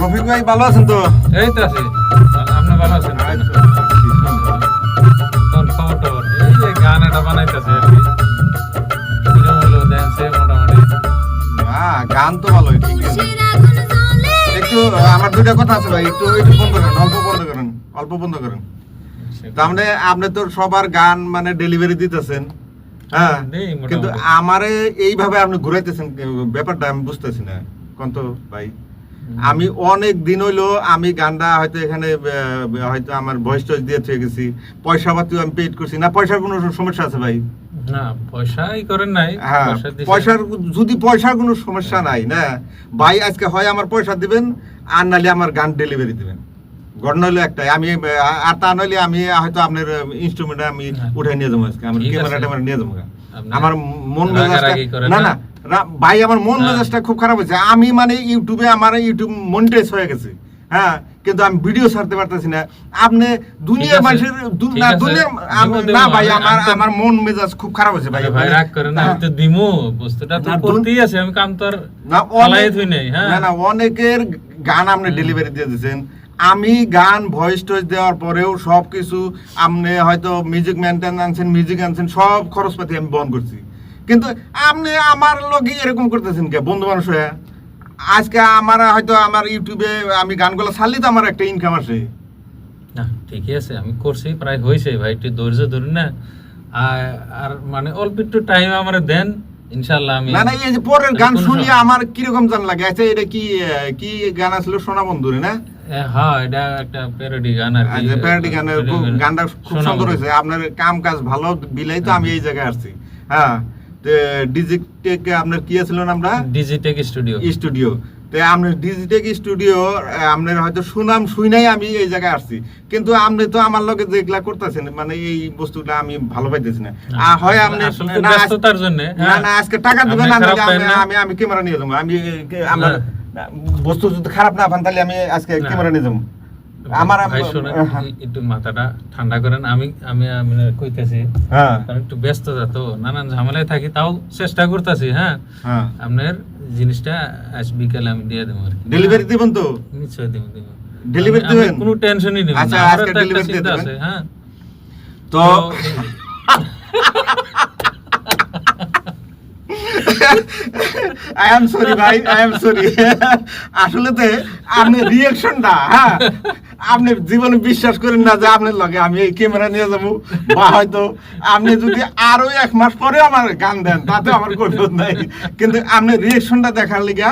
রফিক ভাই ভালো আছেন তো? এই তো আছি। আপনি ভালো আছেন? কোন খবর টবর? এই যে গান এটা বানাইতেছে গান তো ভালোই ঠিক আছে। একটু আমার দুইটা কথা আছে ভাই একটু একটু বন্ধ করেন অল্প বন্ধ করেন অল্প বন্ধ করেন। তার মানে আপনি তো সবার গান মানে ডেলিভারি দিতেছেন হ্যাঁ? কিন্তু আমারে এইভাবে আপনি ঘুরাইতেছেন ব্যাপারটা আমি বুঝতেছি না। কন্ত ভাই? আমি অনেক দিন হইল আমি গানটা হয়তো এখানে হয়তো আমার ভয়েস টয়েস দিয়ে থেকে গেছি। পয়সা পাতিও আমি পেড করছি। না পয়সার কোনো সমস্যা আছে ভাই? না পয়সাই করেন নাই হ্যাঁ পয়সা দিছে। পয়সার যদি পয়সার কোনো সমস্যা নাই না? ভাই আজকে হয় আমার পয়সা দিবেন আর নাহলে আমার গান ডেলিভারি দিবেন। ঘটনা হলো একটাই। আমি আর তা নইলে আমি হয়তো আপনার ইনস্ট্রুমেন্ট আমি হ্যাঁ। উঠে নিয়ে যাব আজকে। আমার ক্যামেরা ট্যামেরা নিয়ে যাব আমার মন না? না। ভাই আমার মন হ্যাঁ। মেজাজটা খুব খারাপ হয়েছে। আমি মানে ইউটিউবে আমার ইউটিউব মনিটাইজ হয়ে গেছে। হ্যাঁ কিন্তু আমি ভিডিও ছাড়তে পারতেছি না। আপনি দুনিয়ার আছে, মানুষের না না ভাই আমার আমার মন মেজাজ খুব খারাপ হয়েছে ভাই। ভাই রাগ করেন না আমি তো দিমু বস্তুটা তো করতেই আছে আমি কাম তো আর না অনেক নাই হ্যাঁ। না না অনেকের গান আপনি ডেলিভারি দিয়ে দিয়েছেন। আমি গান ভয়েস টয়েস দেওয়ার পরেও সব কিছু আপনি হয়তো মিউজিক মেনটেন আনছেন মিউজিক আনছেন সব খরচপাতি আমি বন্ধ করছি। কিন্তু আপনি আমার লগে এরকম করতেছেন কে বন্ধু মানুষ হয়ে? আজকে আমার হয়তো আমার ইউটিউবে আমি গানগুলো ছাড়লি তো আমার একটা ইনকাম আসে। না ঠিকই আছে আমি করছি প্রায় হয়েছে ভাই একটু ধৈর্য ধরুন না। আর মানে অল্প একটু টাইম আমার দেন আমি না না এই যে পরের গান সমস্যা- আমার জান লাগে? আচ্ছা এটা কি কি গান আসলো সোনা বন্ধুরে না? হ্যাঁ এটা একটা প্যারোডি গান আর কি। প্যারোডি গানের গানটা খুব সুন্দর হয়েছে। আপনার কাম কাজ ভালো বিলাই তো আমি এই জায়গায় আসছি। হ্যাঁ। ডিজিটেকে আপনার কি আছিল আমরা? ডিজিটেক স্টুডিও স্টুডিও তো আপনার ডিজিটেক স্টুডিও আপনার হয়তো সুনাম শুই নাই আমি এই জায়গায় আসছি। কিন্তু আপনি তো আমার লগে যেগুলা করতেছেন মানে এই বস্তুটা আমি ভালো পাইতেছি না। আর হয় আপনি ব্যস্ততার জন্য না না আজকে টাকা দিবেন আমি- না? আমি আমি ক্যামেরা নিয়ে যাব। আমি আমার বস্তু যদি খারাপ না পান তাহলে আমি আজকে ক্যামেরা নিয়ে যাব। আমার ভাই শোনেন, একটু মাথাটা ঠান্ডা করেন। আমি আমি আমি কইতেছি হ্যাঁ। কারণ একটু ব্যস্ত তো নানান ঝামেলায় থাকি তাও চেষ্টা করতেছি হ্যাঁ। হ্যাঁ। আপনার জিনিসটা আজ বিকালে আমি দিয়ে দেবো আর ডেলিভারি দিবেন তো? নিশ্চয় দেবো দেবো। আমি দিবেন? কোনো টেনশনই নেব আচ্ছা, আজকে চিন্তা দিবেন? আছে হ্যাঁ। তো আই এম সরি ভাই আই এম সরি আসলে আপনি রিয়াকশনটা হ্যাঁ? আপনি জীবনে বিশ্বাস করেন না যে আপনার লগে আমি এই ক্যামেরা নিয়ে যাব, বা হয়তো আপনি যদি আরও এক মাস পরে আমার গান দেন তাতে আমার কোনো নাই। কিন্তু আপনি রিয়াকশনটা দেখার লিগা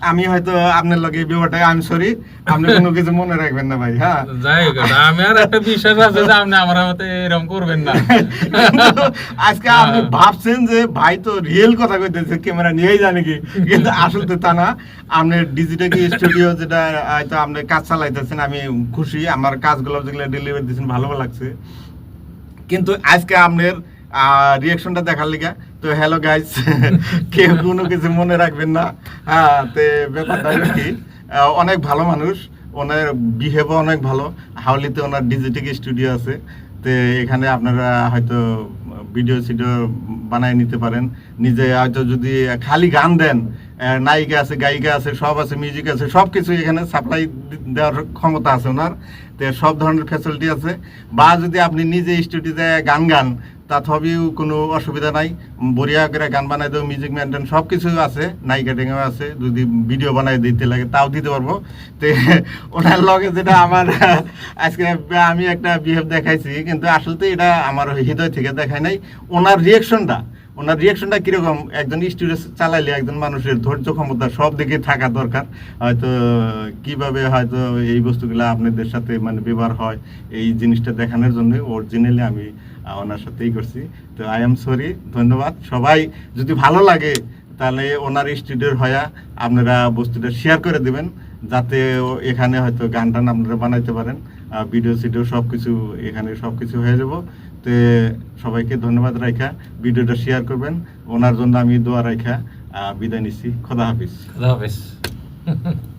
আমি হয়তো আপনার লগে ব্যাপারটা আমি সরি আপনি কোনো কিছু মনে রাখবেন না ভাই হ্যাঁ? যাই হোক আমি আর একটা বিশ্বাস আছে যে আপনি আমার মতে এরকম করবেন না। আজকে আপনি হ্যাঁ। ভাবছেন যে ভাই তো রিয়েল কথা কইতেছে ক্যামেরা নিয়েই জানে কি? কিন্তু আসলে তো তা না। আপনি ডিজিটাল স্টুডিও যেটা হয়তো আপনি কাজ চালাইতেছেন আমি খুশি আমার কাজগুলো যেগুলো ডেলিভারি দিয়েছেন ভালো লাগছে। কিন্তু আজকে আপনার রিয়াকশনটা দেখার লিগা তো হ্যালো গাইস কেউ কোনো কিছু মনে রাখবেন না। হ্যাঁ তো ব্যাপারটা কি অনেক ভালো মানুষ, ওনার বিহেভও অনেক ভালো। হাওলিতে ওনার ডিজিটাল স্টুডিও আছে, তো এখানে আপনারা হয়তো ভিডিও সিডিও বানায় নিতে পারেন। নিজে হয়তো যদি খালি গান দেন নায়িকা আছে, গায়িকা আছে, সব আছে মিউজিক আছে সব কিছু এখানে সাপ্লাই দেওয়ার ক্ষমতা আছে ওনার। তো সব ধরনের ফ্যাসিলিটি আছে। বা যদি আপনি নিজে স্টুডিওতে গান গান তাতে হবেও কোনো অসুবিধা নাই। বরিয়া করে গান বানাই দেবো মিউজিক মেনটেন সব কিছু আছে নাই টেঙ্গাও আছে, যদি ভিডিও বানাই দিতে লাগে তাও দিতে পারব। তো ওনার লগে যেটা আমার, আজকে আমি একটা বিহেভ দেখাইছি, কিন্তু আসলে এটা আমার হৃদয় থেকে দেখায় নাই। ওনার রিয়েকশনটা ওনার রিয়াকশনটা কীরকম? একজন স্টুডিও চালাইলে একজন মানুষের ধৈর্য ক্ষমতা সব দিকে থাকা দরকার। হয়তো কীভাবে হয়তো এই বস্তুগুলো আপনাদের সাথে মানে ব্যবহার হয়, এই জিনিসটা দেখানোর জন্য অরিজিনালি আমি ওনার সাথেই করছি। তো আই এম সরি ধন্যবাদ। সবাই যদি ভালো লাগে, তাহলে ওনার স্টুডিওর হয়া আপনারা বস্তুটা শেয়ার করে দিবেন, যাতে এখানে হয়তো গান টান আপনারা বানাইতে পারেন। ভিডিও সিডিও সব কিছু এখানে সব কিছু হয়ে যাব। তো সবাইকে ধন্যবাদ, রাইখা। ভিডিওটা শেয়ার করবেন। ওনার জন্য আমি দোয়া, রাইখা। বিদায় নিচ্ছি। খোদা হাফিজ। খোদা হাফেজ।